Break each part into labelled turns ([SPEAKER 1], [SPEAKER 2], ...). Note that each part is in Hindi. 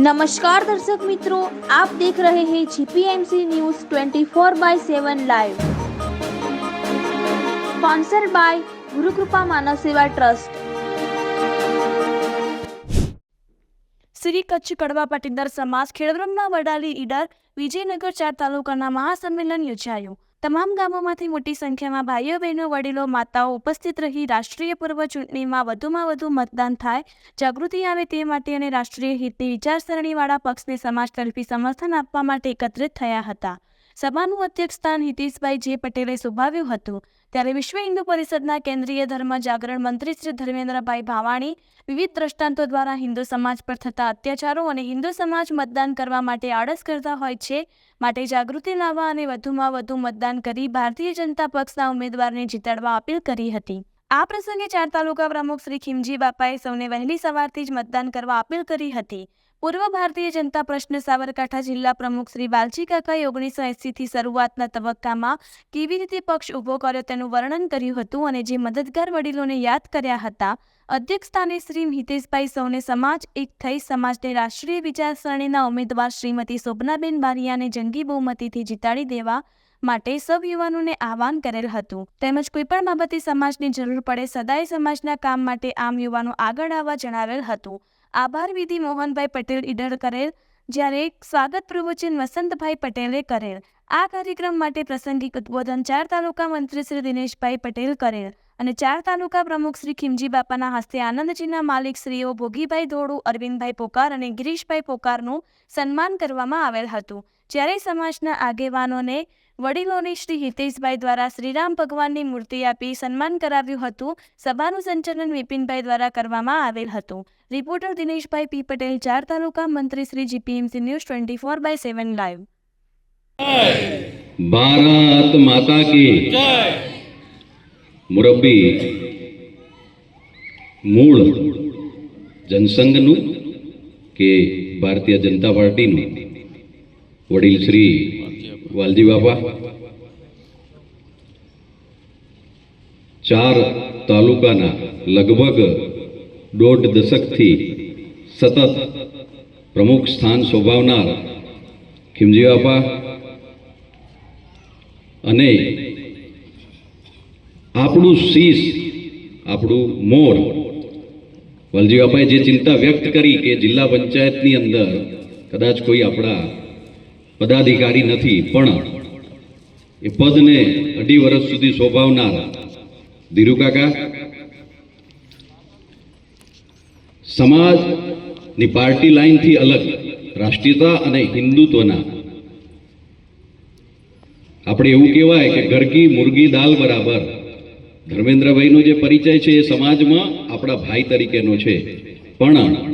[SPEAKER 1] નમસ્કાર દર્શક મિત્રો, આપ દેખ રહે હે GPMC news 24 by seven live. Sponsor by Gurukrupa Manav Seva trust.
[SPEAKER 2] Shri Kutch કડવા પાટીદાર સમાજ ખેડબ્રહ્મના વડાલી ઈડર વિજયનગર ચાર તાલુકાના મહાસંમેલન યોજાયું. તમામ ગામોમાંથી મોટી સંખ્યામાં ભાઈઓ, બહેનો, વડીલો, માતાઓ ઉપસ્થિત રહી રાષ્ટ્રીય પૂર્વ ચૂંટણીમાં વધુમાં વધુ મતદાન થાય, જાગૃતિ આવે તે માટે અને રાષ્ટ્રીય હિતની વિચારસરણીવાળા પક્ષને સમાજ તરફી સમર્થન આપવા માટે એકત્રિત થયા હતા. સભાનું અધ્યક્ષસ્થાન હિતેશભાઈ જે પટેલે શોભાવ્યું હતું. ત્યારે વિશ્વ હિન્દુ પરિષદના કેન્દ્રીય ધર્મ જાગરણ મંત્રી શ્રી ધર્મેન્દ્રભાઈ ભાવાણી વિવિધ દ્રષ્ટાંતો દ્વારા હિન્દુ સમાજ પર થતા અત્યાચારો અને હિન્દુ સમાજ મતદાન કરવા માટે આળસ કરતા હોય છે માટે જાગૃતિ લાવવા અને વધુમાં વધુ મતદાન કરી ભારતીય જનતા પક્ષના ઉમેદવારને જીતાડવા અપીલ કરી હતી. આ પ્રસંગે ચાર તાલુકા પ્રમુખ શ્રી ખીમજી બાપાએ સૌને વહેલી સવારથી જ મતદાન કરવા અપીલ કરી હતી. પૂર્વ ભારતીય જનતા પ્રશ્ન સાબરકાંઠા જિલ્લા પ્રમુખ શ્રી વાલજી કાકાએ ઓગણીસો એંસીથી શરૂઆતના તબક્કામાં કેવી રીતે પક્ષ ઊભો કર્યો તેનું વર્ણન કર્યું હતું અને જે મદદગાર વડીલોને યાદ કર્યા હતા અધ્યક્ષ સ્થાને શ્રી હિતેશભાઈ સૌને સમાજ એક થઈ સમાજને રાષ્ટ્રીય વિચારસરણીના ઉમેદવાર શ્રીમતી શોભનાબેન બારિયાને જંગી બહુમતીથી જીતાડી દેવા માટે સૌ યુવાનોને આહવાન કરેલ હતું. તેમજ કોઈપણ બાબતે સમાજની જરૂર પડે સદાય સમાજના કામ માટે આમ યુવાનો આગળ આવવા જણાવેલ હતું. આભાર વિધિ મોહનભાઈ પટેલ ઈડર કરેલ, જ્યારે સ્વાગત પ્રવચન વસંતભાઈ પટેલે કરેલ. આ કાર્યક્રમ માટે પ્રસંગિક ઉદ્બોધન ચાર તાલુકા મંત્રી શ્રી દિનેશભાઈ પટેલ કરેલ અને ચાર તાલુકા પ્રમુખ શ્રી ખીમજી બાપાના હસ્તે આનંદજીના માલિક શ્રીઓ ભોગીભાઈ ધોળુ, અરવિંદભાઈ પોકાર અને ગિરીશભાઈ પોકારનું સન્માન કરવામાં આવેલ હતું. જ્યારે સમાજના આગેવાનોને વડીલોને શ્રી હિતેશભાઈ દ્વારા શ્રીરામ ભગવાનની મૂર્તિ આપી સન્માન કરાવ્યું હતું. સભાનું સંચાલન વિપિનભાઈ દ્વારા કરવામાં આવેલ હતું. રિપોર્ટર દિનેશભાઈ પી પટેલ ચાર તાલુકા મંત્રી Shri GPMC news twenty four by seven live.
[SPEAKER 3] Bharat Mata કી મુરબ્બી મૂળ જનસંઘનું કે ભારતીય જનતા પાર્ટીનું વડીલ શ્રી વાલજી બાપા. ચાર તાલુકાના લગભગ દોઢ દશકથી સતત પ્રમુખ સ્થાન શોભાવનાર ખીમજી બાપા અને આપણું શીશ, આપણું મોર. વાલજી બાપાએ જે ચિંતા વ્યક્ત કરી કે જિલ્લા પંચાયતની અંદર કદાચ કોઈ આપણા પદાધિકારી નથી, પણ એ પદને અઢી વર્ષ સુધી શોભાવનાર ધીરુકાકા સમાજની પાર્ટી લાઈનથી અલગ રાષ્ટ્રીયતા અને હિન્દુત્વના. આપણે એવું કહેવાય કે ઘરકી મુરગી દાલ બરાબર. ધર્મેન્દ્રભાઈનો જે પરિચય છે એ સમાજમાં આપણા ભાઈ તરીકેનો છે. પણ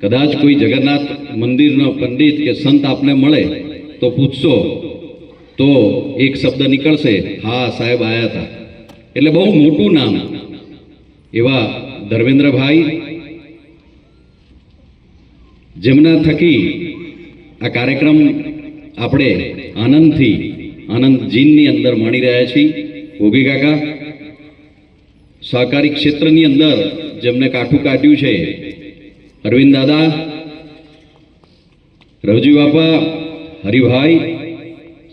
[SPEAKER 3] કદાચ કોઈ જગન્નાથ મંદિરનો પંડિત કે સંત આપને મળે તો પૂછશો, તો એક શબ્દ નીકળશે, હા, સાહેબ આયા હતા એટલે બહુ મોટું નામ એવા ધર્મેન્દ્રભાઈ જેમના થકી આ કાર્યક્રમ આપણે આનંદથી આનંદ જીનની અંદર માણી રહ્યા છીએ. ભોગી કાકા, સહકારી ક્ષેત્રની અંદર જેમને કાઠું કાઢ્યું છે અરવિંદ દાદા, રવજી બાપા, હરિભાઈ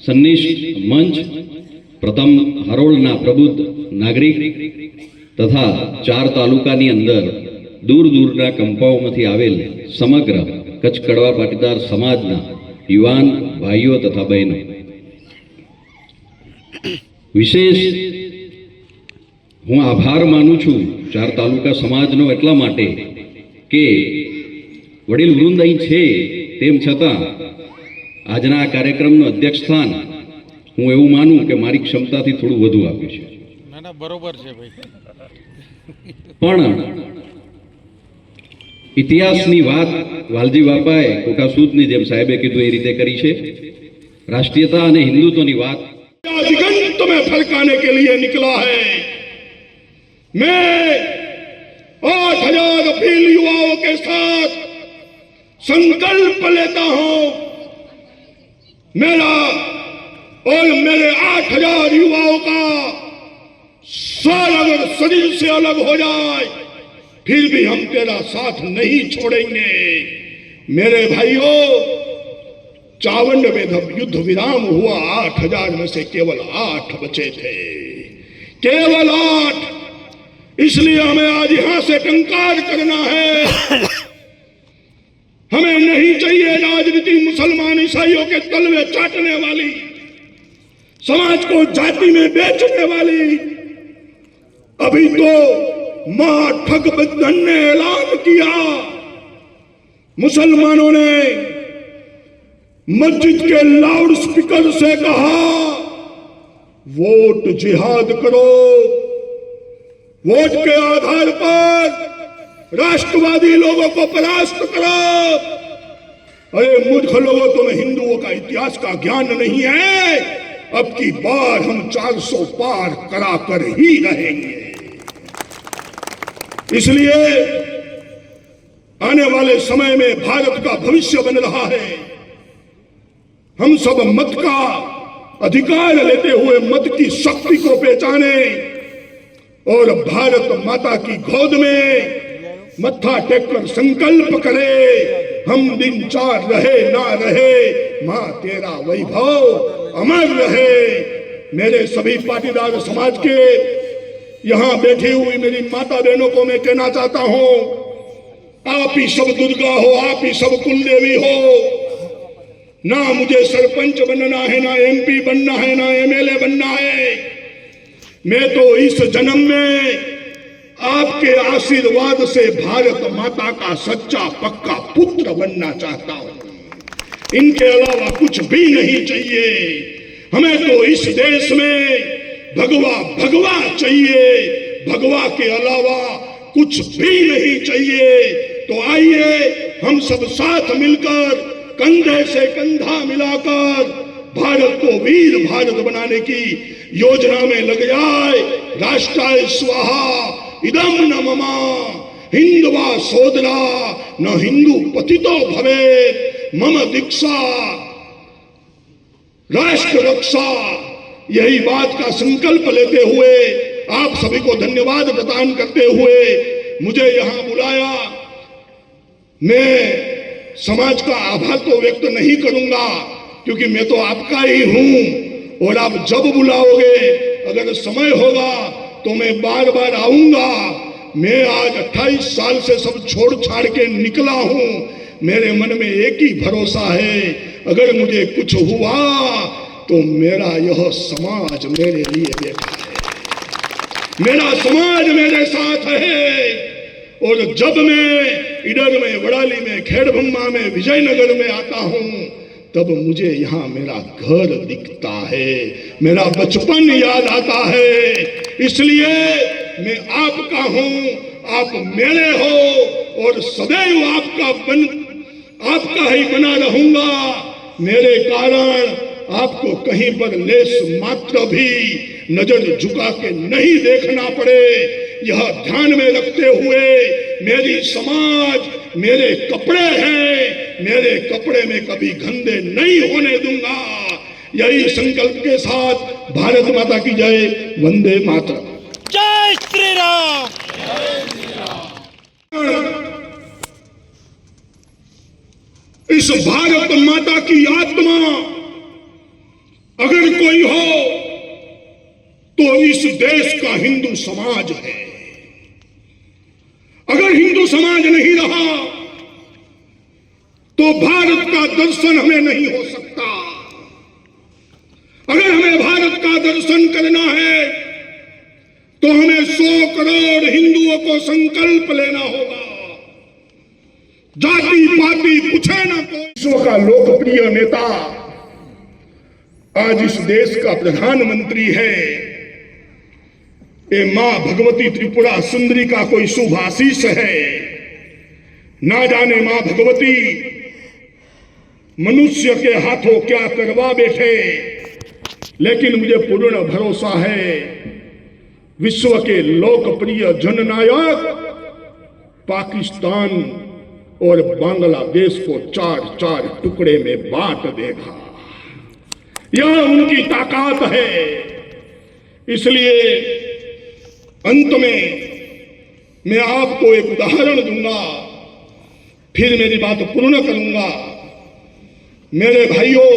[SPEAKER 3] સન્નિષ્ઠ મંચ, પ્રથમ હરોળના પ્રબુદ્ધ નાગરિક તથા ચાર તાલુકાની અંદર દૂર દૂરના કંપાઓમાંથી આવેલ સમગ્ર કચ્છ કડવા પાટીદાર સમાજના યુવાન ભાઈઓ તથા બહેનો. વિશેષ હું આભાર માનું છું ચાર તાલુકા સમાજનો એટલા માટે કે વડીલ વૃંદ અહીં છે તેમ છતાં આજના આ કાર્યક્રમનું અધ્યક્ષ સ્થાન હું એવું માનું કે મારી ક્ષમતાથી થોડું વધુ આપ્યું છે
[SPEAKER 4] ના ના બરોબર છે ભાઈ
[SPEAKER 3] પણ ઇતિહાસની વાત વાલજી બાપાએ કોકાસૂદની જેમ સાહેબે કીધું એ રીતે કરી છે રાષ્ટ્રીયતા અને હિન્દુત્વની વાત
[SPEAKER 5] दिगंत में फलकाने के लिए निकला है मैं आठ हजार अपील युवाओं के साथ संकल्प लेता हूँ। मेरा और मेरे आठ हज़ार युवाओं का साल अगर शरीर से अलग हो जाए, फिर भी हम तेरा साथ नहीं छोड़ेंगे। मेरे भाइयों जब युद्ध विराम हुआ, आठ हज़ार में से केवल आठ बचे थे। केवल आठ। इसलिए हमें आज यहाँ से टंकार करना है। हमें नहीं चाहिए राजनीति मुसलमान ईसाइयों के तलवे चाटने वाली, समाज को जाति में बेचने वाली। अभी तो माँ ठग बंधन ने ऐलान किया। मुसलमानों ने मस्जिद के लाउड स्पीकर से कहा, वोट जिहाद करो। वोट के आधार पर राष्ट्रवादी लोगों को परास्त करो। अरे, मूर्ख लोगों तुम्हें हिंदुओं का इतिहास का ज्ञान नहीं है। अब की बार हम 400 पार करा कर ही रहेंगे। इसलिए आने वाले समय में भारत का भविष्य बन रहा है। हम सब मत का अधिकार लेते हुए मत की शक्ति को पहचाने और भारत माता की गोद में मत्था टेक कर संकल्प करे। हम दिन चार रहे ना रहे, माँ तेरा वैभव अमर रहे। मेरे सभी पाटीदार समाज के यहाँ बैठी हुई मेरी माता बहनों को मैं कहना चाहता हूँ, आप ही सब दुर्गा हो, आप ही सब कुल देवी हो। ना मुझे सरपंच बनना है, ना एमपी बनना है, ना एमएलए बनना है। मैं तो इस जन्म में आपके आशीर्वाद से भारत माता का सच्चा पक्का पुत्र बनना चाहता हूँ। इनके अलावा कुछ भी नहीं चाहिए। हमें तो इस देश में भगवा भगवा चाहिए। भगवा के अलावा कुछ भी नहीं चाहिए। तो आइए, हम सब साथ मिलकर, कंधे से कंधा मिलाकर, भारत को वीर भारत बनाने की योजना में लग जाए। राष्ट्राय स्वाहा इदम न ममा हिंदवा सोदरा, न हिंदू पतितो भवे मम दीक्षा, राष्ट्र रक्षा, यही बात का संकल्प लेते हुए आप सभी को धन्यवाद प्रदान करते हुए मुझे यहाँ बुलाया। मैं समाज का आभार तो व्यक्त नहीं करूँगा, क्योंकि मैं तो आपका ही हूँ, और आप जब बुलाओगे, अगर समय होगा तो मैं बार बार आऊँगा। मैं आज 28 साल से सब छोड़ छाड़ के निकला हूँ। मेरे मन में एक ही भरोसा है, अगर मुझे कुछ हुआ तो मेरा यह समाज मेरे लिए बैठा है। मेरा समाज मेरे साथ है। और जब मैं इधर में, वड़ाली में, खेड़भम्मा में, विजयनगर में आता हूँ तब मुझे यहाँ मेरा घर दिखता है। मेरा बचपन याद आता है। इसलिए मैं आपका हूँ, आप मेरे हो और सदैव आपका बन, आपका ही बना रहूँगा। मेरे कारण आपको कहीं पर लेस मात्र भी नज़र झुका के नहीं देखना पड़े। यह ध्यान में रखते हुए मेरी समाज मेरे कपड़े हैं। मेरे कपड़े में कभी गंदे नहीं होने दूँगा। यही संकल्प के साथ भारत माता की जय वंदे माता
[SPEAKER 4] जय श्री राम।
[SPEAKER 5] इस भारत माता की आत्मा अगर कोई हो तो इस देश का हिंदू समाज है। अगर हिंदू समाज नहीं रहा तो भारत का दर्शन हमें नहीं हो सकता। अगर हमें भारत का दर्शन करना है तो हमें सौ करोड़ हिंदुओं को संकल्प लेना होगा। जाति, पाति, पूछे ना विश्व का लोकप्रिय नेता आज इस देश का प्रधानमंत्री है। ये माँ भगवती त्रिपुरा सुंदरी का कोई शुभ आशीष है। ना जाने माँ भगवती मनुष्य के हाथों क्या करवा बैठे? लेकिन मुझे पूर्ण भरोसा है। विश्व के लोकप्रिय जननायक पाकिस्तान और बांग्लादेश को चार चार टुकड़े में बांट देगा। यह उनकी ताकत है। इसलिए अंत में मैं आपको एक उदाहरण दूँगा। फिर मेरी बात पूर्ण करूँगा। मेरे भाइयों,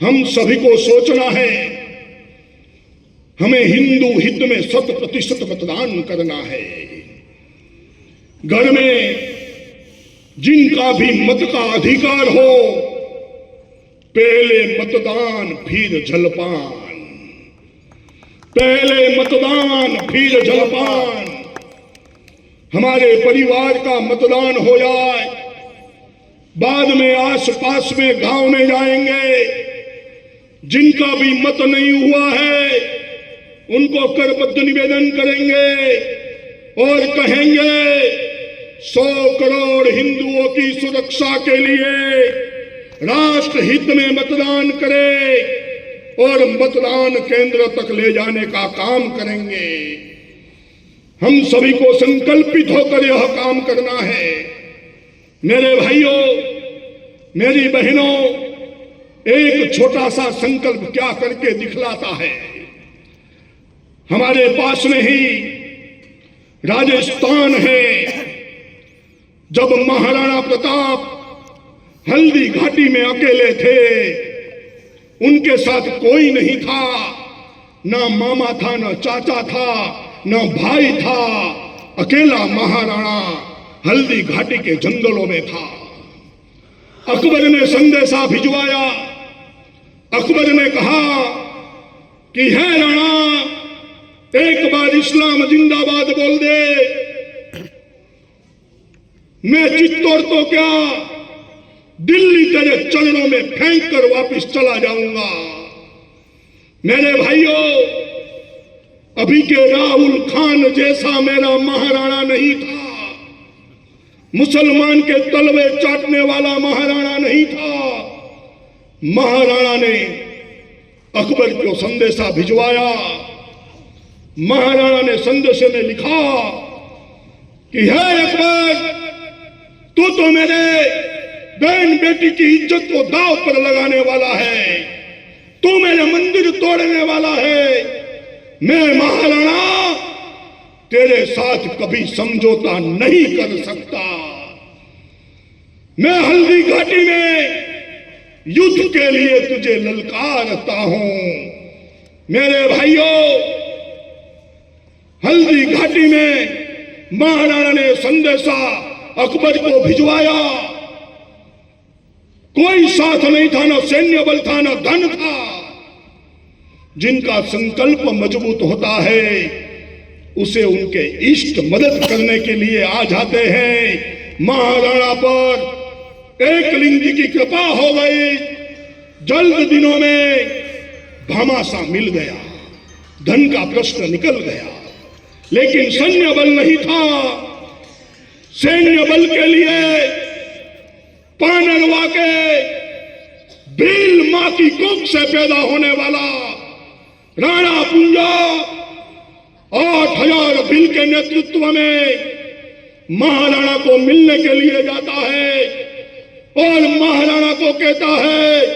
[SPEAKER 5] हम सभी को सोचना है, हमें हिंदू हित में शत प्रतिशत मतदान करना है। घर में जिनका भी मत का अधिकार हो, पहले मतदान फिर जलपान। पहले मतदान फिर जलपान। हमारे परिवार का मतदान हो जाए बाद में आस पास में गाँव में जाएँगे। जिनका भी मत नहीं हुआ है, उनको करबद्ध निवेदन करेंगे और कहेंगे, सौ करोड़ हिंदुओं की सुरक्षा के लिए राष्ट्र हित में मतदान करें और मतदान केंद्र तक ले जाने का काम करेंगे। हम सभी को संकल्पित होकर यह काम करना है। मेरे भाइयों, मेरी बहनों, एक छोटा सा संकल्प क्या करके दिखलाता है? हमारे पास में ही राजस्थान है। जब महाराणा प्रताप हल्दी घाटी में अकेले थे, उनके साथ कोई नहीं था, ना मामा था, ना चाचा था, ना भाई था, अकेला महाराणा। हल्दी घाटी के जंगलों में था। अकबर ने संदेशा भिजवाया। अकबर ने कहा कि, है राणा, एक बार इस्लाम जिंदाबाद बोल दे। मैं चित्तौड़ तो क्या दिल्ली तेरे चरणों में फेंक कर वापिस चला जाऊँगा। मेरे भाइयों, अभी के राहुल खान जैसा मेरा महाराणा नहीं था। मुसलमान के तलवे चाटने वाला महाराणा नहीं था। महाराणा ने अकबर को संदेशा भिजवाया। महाराणा ने संदेशे में लिखा कि, है अकबर, तू तो मेरे बहन बेटी की इज़्ज़त को दाव पर लगाने वाला है। तू मेरे मंदिर तोड़ने वाला है। मैं महाराणा तेरे साथ कभी समझौता नहीं कर सकता। मैं हल्दी घाटी में युद्ध के लिए तुझे ललकारता हूँ। मेरे भाइयों, हल्दी घाटी में महाराणा ने संदेशा अकबर को भिजवाया। कोई साथ नहीं था, ना सैन्य बल था, ना धन था। जिनका संकल्प मज़बूत होता है उसे उनके इष्ट मदद करने के लिए आ जाते हैं। महाराणा पर एक लिंग की कृपा हो गई। जल्द दिनों में भामाशा मिल गया, धन का प्रश्न निकल गया। लेकिन सैन्य बल नहीं था। सैन्य बल के लिए पानरवा के भील माँ की कोख से पैदा होने वाला राणा पुंजा आठ हज़ार बिल के नेतृत्व में महाराणा को मिलने के लिए जाता है। और महाराणा को कहता है